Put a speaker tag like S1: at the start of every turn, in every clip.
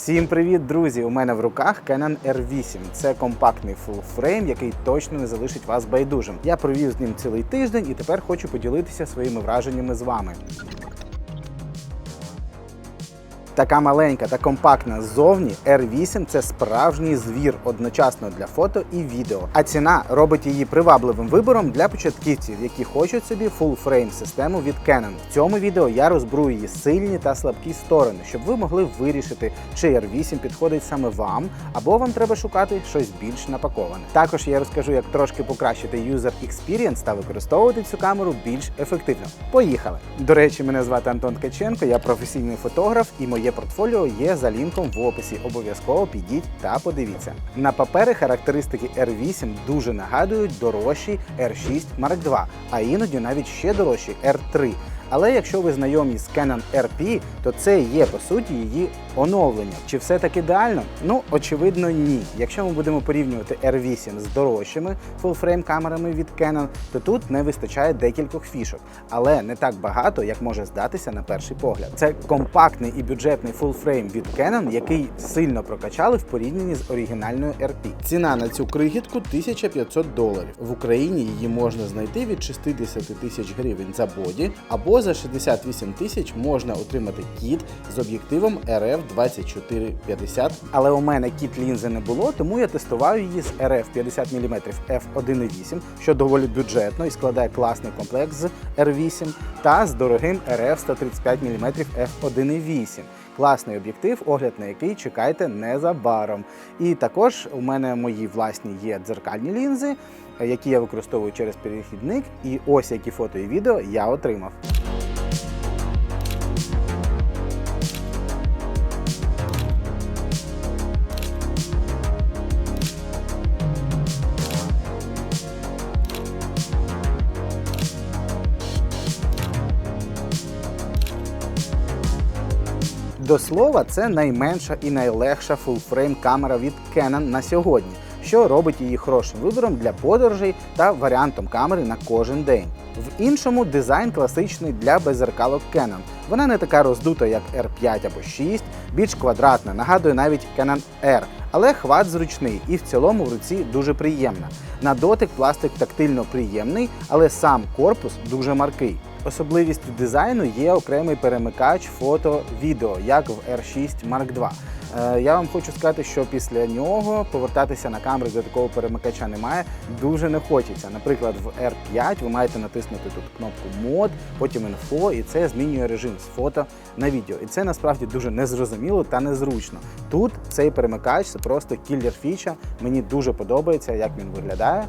S1: Всім привіт, друзі! У мене в руках Canon R8. Це компактний фулфрейм, який точно не залишить вас байдужим. Я провів з ним цілий тиждень і тепер хочу поділитися своїми враженнями з вами. Така маленька та компактна ззовні R8 це справжній звір одночасно для фото і відео. А ціна робить її привабливим вибором для початківців, які хочуть собі frame систему від Canon. В цьому відео я розберу її сильні та слабкі сторони, щоб ви могли вирішити, чи R8 підходить саме вам, або вам треба шукати щось більш напаковане. Також я розкажу, як трошки покращити user experience та використовувати цю камеру більш ефективно. Поїхали! До речі, мене звати Антон Ткаченко, я професійний фотограф і моє портфоліо є за лінком в описі. Обов'язково підіть та подивіться. На папери характеристики R8 дуже нагадують дорожчий R6 Mark II, а іноді навіть ще дорожчий R3. Але якщо ви знайомі з Canon RP, то це є по суті її оновлення. Чи все так ідеально? Ну, очевидно, ні. Якщо ми будемо порівнювати R8 з дорожчими full-frame камерами від Canon, то тут не вистачає декількох фішок, але не так багато, як може здатися на перший погляд. Це компактний і бюджетний full-frame від Canon, який сильно прокачали в порівнянні з оригінальною RP. Ціна на цю крихітку 1500 доларів. В Україні її можна знайти від 60 тисяч гривень за боді, або за 68 тисяч можна отримати кіт з об'єктивом RF 2450. Але у мене кіт лінзи не було, тому я тестував її з RF 50 мм f1.8, що доволі бюджетно і складає класний комплект з R8, та з дорогим RF 135 мм f1.8. Класний об'єктив, огляд на який чекайте незабаром. І також у мене мої власні є дзеркальні лінзи, які я використовую через перехідник. І ось які фото і відео я отримав. До слова, це найменша і найлегша фулфрейм камера від Canon на сьогодні, що робить її хорошим вибором для подорожей та варіантом камери на кожен день. В іншому дизайн класичний для беззеркалок Canon. Вона не така роздута, як R5 або 6, більш квадратна, нагадує навіть Canon R, але хват зручний і в цілому в руці дуже приємна. На дотик пластик тактильно приємний, але сам корпус дуже маркий. Особливістю дизайну є окремий перемикач фото-відео, як в R6 Mark II. Е, Я вам хочу сказати, що після нього повертатися на камери, де такого перемикача немає, дуже не хочеться. Наприклад, в R5 ви маєте натиснути тут кнопку мод, потім інфо, і це змінює режим з фото на відео. І це насправді дуже незрозуміло та незручно. Тут цей перемикач це просто кіллер фіча. Мені дуже подобається, як він виглядає,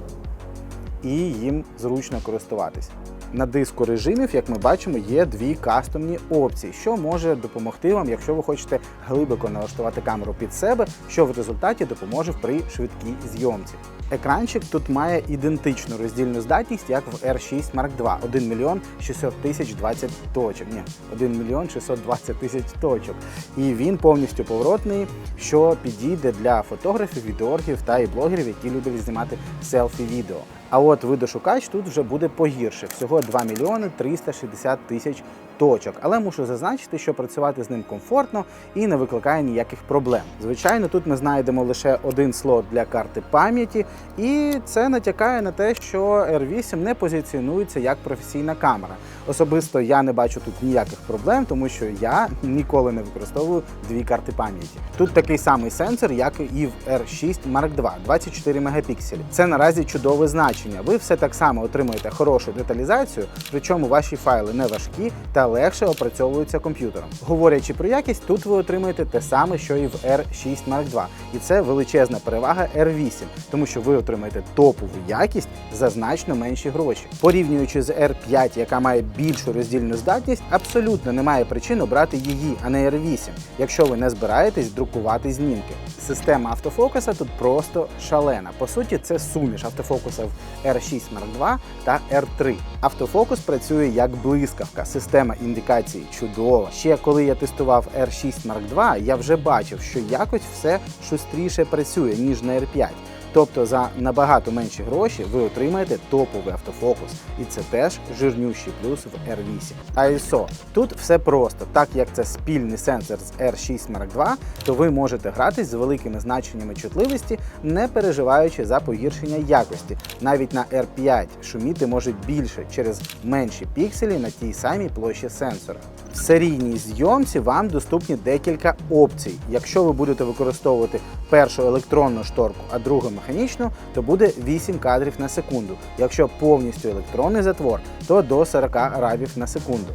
S1: і їм зручно користуватись. На диску режимів, як ми бачимо, є дві кастомні опції, що може допомогти вам, якщо ви хочете глибоко налаштувати камеру під себе, що в результаті допоможе при швидкій зйомці. Екранчик тут має ідентичну роздільну здатність, як в R6 Mark II 1 мільйон 600 тисяч 20 точок. Ні, 1 мільйон 620 тисяч точок. І він повністю поворотний, що підійде для фотографів, відеографів та і блогерів, які люблять знімати селфі-відео. А от видошукач тут вже буде погірше. Всього 2 мільйони 360 тисяч точок. Але мушу зазначити, що працювати з ним комфортно і не викликає ніяких проблем. Звичайно, тут ми знайдемо лише один слот для карти пам'яті, і це натякає на те, що R8 не позиціонується як професійна камера. Особисто я не бачу тут ніяких проблем, тому що я ніколи не використовую дві карти пам'яті. Тут такий самий сенсор, як і в R6 Mark II, 24 мегапікселі. Це наразі чудове значення. Ви все так само отримуєте хорошу деталізацію, причому ваші файли не важкі та легше опрацьовуються комп'ютером. Говорячи про якість, тут ви отримуєте те саме, що і в R6 Mark II. І це величезна перевага R8, тому що ви отримаєте топову якість за значно менші гроші. Порівнюючи з R5, яка має більшу роздільну здатність, абсолютно немає причин обрати її, а не R8, якщо ви не збираєтесь друкувати знімки. Система автофокуса тут просто шалена. По суті, це суміш автофокуса в R6 Mark II та R3. Автофокус працює як блискавка. Система індикації Чудово! Ще коли я тестував R6 Mark II, я вже бачив, що якось все шустріше працює, ніж на R5. Тобто за набагато менші гроші ви отримаєте топовий автофокус, і це теж жирнющий плюс в R8. А ISO. Тут все просто, так як це спільний сенсор з R6 Mark II, то ви можете гратись з великими значеннями чутливості, не переживаючи за погіршення якості. Навіть на R5 шуміти може більше через менші пікселі на тій самій площі сенсора. В серійній зйомці вам доступні декілька опцій. Якщо ви будете використовувати першу електронну шторку, а другу механічну, то буде 8 кадрів на секунду. Якщо повністю електронний затвор, то до 40 равів на секунду.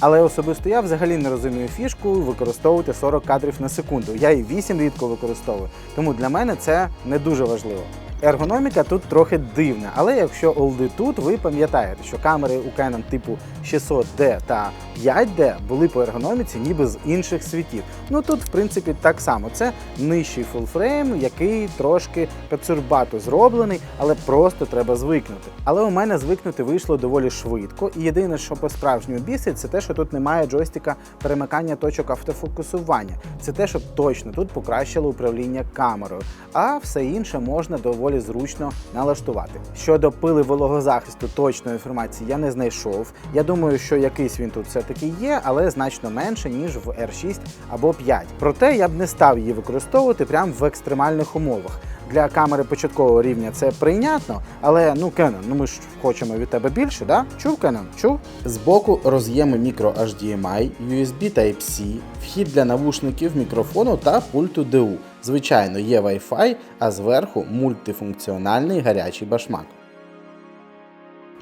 S1: Але особисто я взагалі не розумію фішку використовувати 40 кадрів на секунду. Я і 8 рідко використовую, тому для мене це не дуже важливо. Ергономіка тут трохи дивна, але якщо олди тут, ви пам'ятаєте, що камери у Canon типу 600D та 5D були по ергономіці ніби з інших світів. Ну тут, в принципі, так само. Це нижчий фулфрейм, який трошки пецурбато зроблений, але просто треба звикнути. Але у мене звикнути вийшло доволі швидко. І єдине, що по-справжньому бісить, це те, що тут немає джойстика перемикання точок автофокусування. Це те, що точно тут покращило управління камерою, а все інше можна доволі зручно налаштувати. Щодо пили вологозахисту точної інформації я не знайшов. Я думаю, що якийсь він тут все-таки є, але значно менше, ніж в R6 або 5. Проте я б не став її використовувати прямо в екстремальних умовах. Для камери початкового рівня це прийнятно, але ну Canon, ну ми ж хочемо від тебе більше, да? Чув Canon? Чув? Збоку роз'єми мікро HDMI, USB Type-C, вхід для навушників, мікрофону та пульту DU. Звичайно, є Wi-Fi, а зверху мультифункціональний гарячий башмак.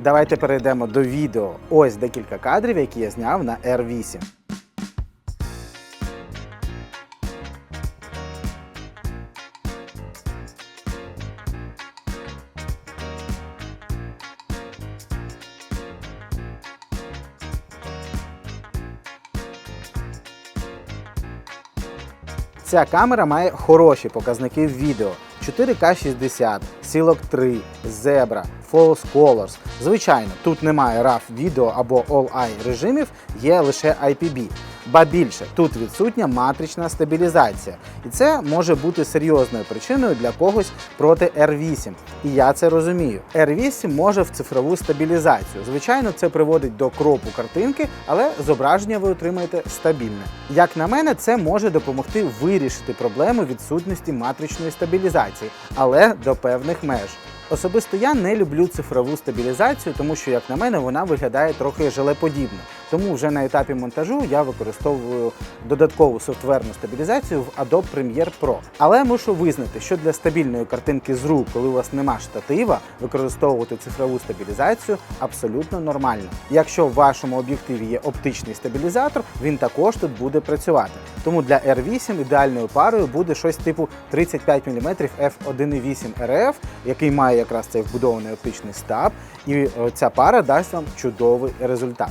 S1: Давайте перейдемо до відео. Ось декілька кадрів, які я зняв на R8. Ця камера має хороші показники відео. 4К 60, Сілок 3, Zebra, False Colors. Звичайно, тут немає RAW відео або All-Eye режимів, є лише IPB. Ба більше, тут відсутня матрична стабілізація, і це може бути серйозною причиною для когось проти R8. І я це розумію. R8 може в цифрову стабілізацію. Звичайно, це приводить до кропу картинки, але зображення ви отримаєте стабільне. Як на мене, це може допомогти вирішити проблему відсутності матричної стабілізації, але до певних меж. Особисто я не люблю цифрову стабілізацію, тому що, як на мене, вона виглядає трохи желеподібно. Тому вже на етапі монтажу я використовую додаткову софтверну стабілізацію в Adobe Premiere Pro. Але мушу визнати, що для стабільної картинки з рук, коли у вас нема штатива, використовувати цифрову стабілізацію абсолютно нормально. Якщо в вашому об'єктиві є оптичний стабілізатор, він також тут буде працювати. Тому для R8 ідеальною парою буде щось типу 35 мм f1.8 RF, який має якраз цей вбудований оптичний стаб, і е, ця пара дасть вам чудовий результат.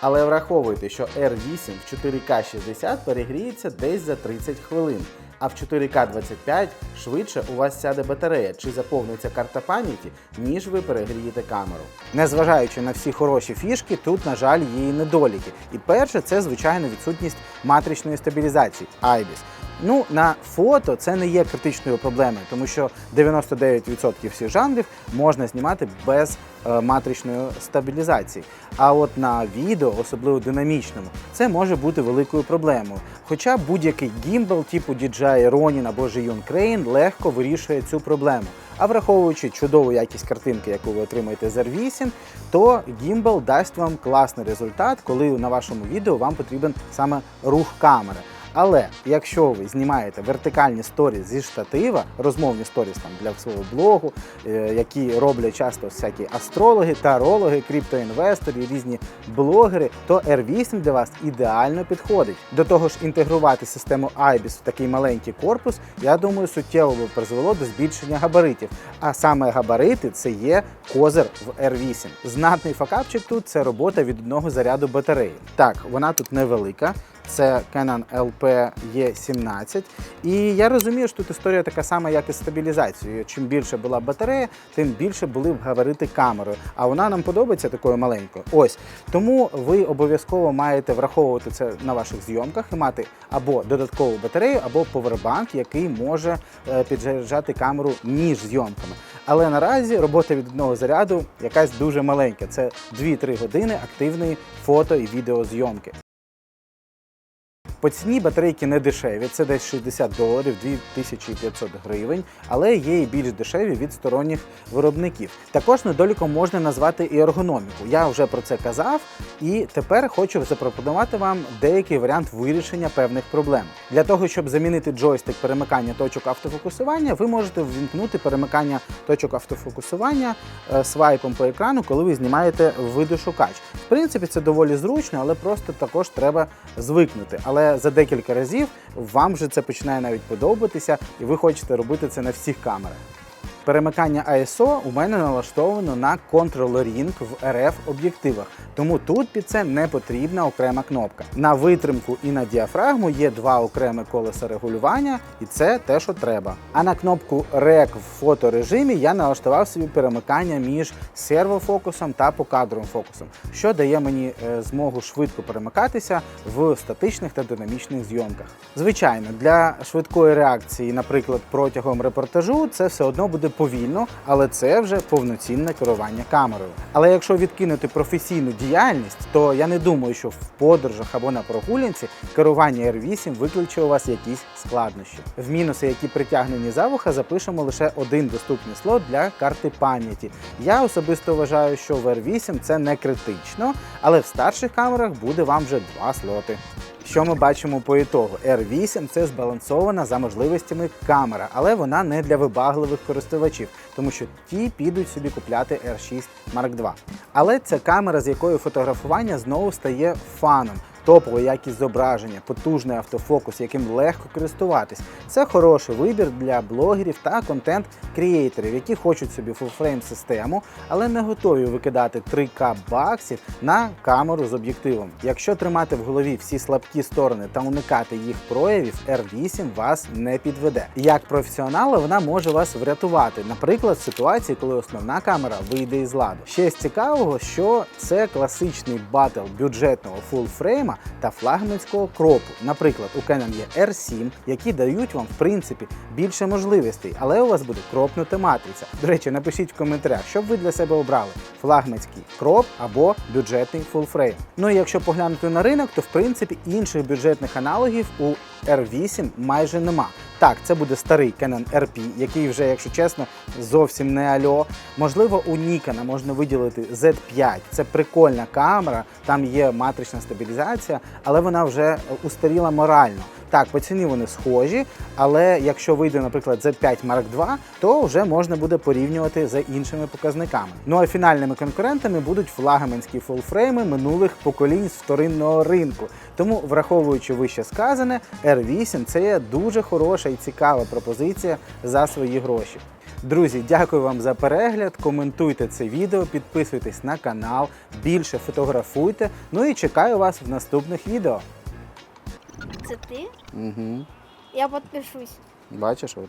S1: Але враховуйте, що R8 в 4К 60 перегріється десь за 30 хвилин, а в 4К 25 швидше у вас сяде батарея чи заповниться карта пам'яті, ніж ви перегрієте камеру. Незважаючи на всі хороші фішки, тут, на жаль, є і недоліки. І перше, це звичайно відсутність матричної стабілізації IBIS. Ну, на фото це не є критичною проблемою, тому що 99% всіх жанрів можна знімати без е, матричної стабілізації. А от на відео, особливо динамічному, це може бути великою проблемою. Хоча будь-який гімбал типу DJI Ronin або Zhiyun Crane легко вирішує цю проблему. А враховуючи чудову якість картинки, яку ви отримаєте з R8, то гімбал дасть вам класний результат, коли на вашому відео вам потрібен саме рух камери. Але якщо ви знімаєте вертикальні сторіс зі штатива, розмовні сторіс там для свого блогу, е, які роблять часто всякі астрологи, тарологи, криптоінвестори, різні блогери, то R8 для вас ідеально підходить. До того ж, інтегрувати систему IBIS в такий маленький корпус, я думаю, суттєво би призвело до збільшення габаритів. А саме габарити це є козир в R8. Знатний факапчик тут це робота від одного заряду батареї. Так, вона тут невелика. Це Canon LP E17. І я розумію, що тут історія така сама, як і з стабілізацією. Чим більше була батарея, тим більше були б габарити камерою. А вона нам подобається такою маленькою. Ось тому ви обов'язково маєте враховувати це на ваших зйомках і мати або додаткову батарею, або повербанк, який може е, підзаряджати камеру між зйомками. Але наразі робота від одного заряду якась дуже маленька. Це 2-3 години активної фото і відеозйомки. По ціні батарейки не дешеві, це десь 60 доларів, 2500 гривень, але є і більш дешеві від сторонніх виробників. Також недоліком можна назвати і ергономіку. Я вже про це казав, і тепер хочу запропонувати вам деякий варіант вирішення певних проблем. Для того, щоб замінити джойстик перемикання точок автофокусування, ви можете ввімкнути перемикання точок автофокусування е, свайпом по екрану, коли ви знімаєте видошукач. В принципі, це доволі зручно, але просто також треба звикнути. Але за декілька разів вам вже це починає навіть подобатися, і ви хочете робити це на всіх камерах. Перемикання ISO у мене налаштовано на Ring в RF об'єктивах, тому тут під це не потрібна окрема кнопка. На витримку і на діафрагму є два окремі колеса регулювання, і це те, що треба. А на кнопку REC в фоторежимі я налаштував собі перемикання між сервофокусом та покадровим фокусом, що дає мені е, змогу швидко перемикатися в статичних та динамічних зйомках. Звичайно, для швидкої реакції, наприклад, протягом репортажу, це все одно буде повільно, але це вже повноцінне керування камерою. Але якщо відкинути професійну діяльність, то я не думаю, що в подорожах або на прогулянці керування R8 викличе у вас якісь складнощі. В мінуси, які притягнені за вуха, запишемо лише один доступний слот для карти пам'яті. Я особисто вважаю, що в R8 це не критично, але в старших камерах буде вам вже два слоти. Що ми бачимо по ітогу? R8 це збалансована за можливостями камера, але вона не для вибагливих користувачів, тому що ті підуть собі купляти R6 Mark II. Але це камера, з якою фотографування знову стає фаном. Топова якість зображення, потужний автофокус, яким легко користуватись. Це хороший вибір для блогерів та контент-крієйторів, які хочуть собі фулфрейм систему, але не готові викидати 3К баксів на камеру з об'єктивом. Якщо тримати в голові всі слабкі сторони та уникати їх проявів, R8 вас не підведе. Як професіонала вона може вас врятувати, наприклад, в ситуації, коли основна камера вийде із ладу. Ще з цікавого, що це класичний батл бюджетного фулфрейма та флагманського кропу. Наприклад, у Canon є R7, які дають вам в принципі більше можливостей, але у вас буде кропнута матриця. До речі, напишіть в коментарях, що б ви для себе обрали: флагманський кроп або бюджетний фулфрейм. Ну і якщо поглянути на ринок, то в принципі інших бюджетних аналогів у R8 майже нема. Так, це буде старий Canon RP, який вже, якщо чесно, зовсім не альо. Можливо, у Nikon можна виділити Z5. Це прикольна камера, там є матрична стабілізація, але вона вже устаріла морально. Так, по ціні вони схожі, але якщо вийде, наприклад, Z5 Mark II, то вже можна буде порівнювати за іншими показниками. Ну а фінальними конкурентами будуть флагманські фулфрейми минулих поколінь з вторинного ринку. Тому, враховуючи вище сказане, R8 це є дуже хороша і цікава пропозиція за свої гроші. Друзі, дякую вам за перегляд. Коментуйте це відео, підписуйтесь на канал, більше фотографуйте. Ну і чекаю вас в наступних відео.
S2: Це ти?
S1: Угу.
S2: Я підпишусь.
S1: Бачиш, от.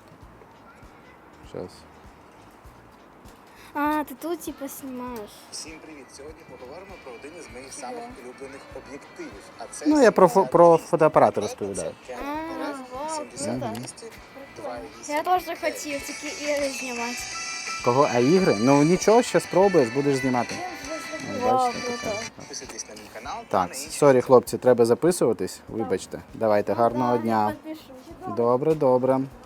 S1: Зараз.
S2: А, ти тут типу знімаєш.
S1: Всім привіт! Сьогодні поговоримо про один із моїх самих улюблених об'єктивів. А це
S3: Ну, я про фо- про фотоапарати розповідаю.
S2: А, вау, круто.
S1: Прикольно.
S2: Я теж хотів тільки ігри знімати.
S1: Кого? А ігри? Ну нічого, ще спробуєш, будеш знімати. Ну,
S2: Вау, круто.
S3: Підписуйтесь на мій канал.
S1: Так, сорі, хлопці, треба записуватись. Вибачте. Давайте, гарного дня. Добре, добре.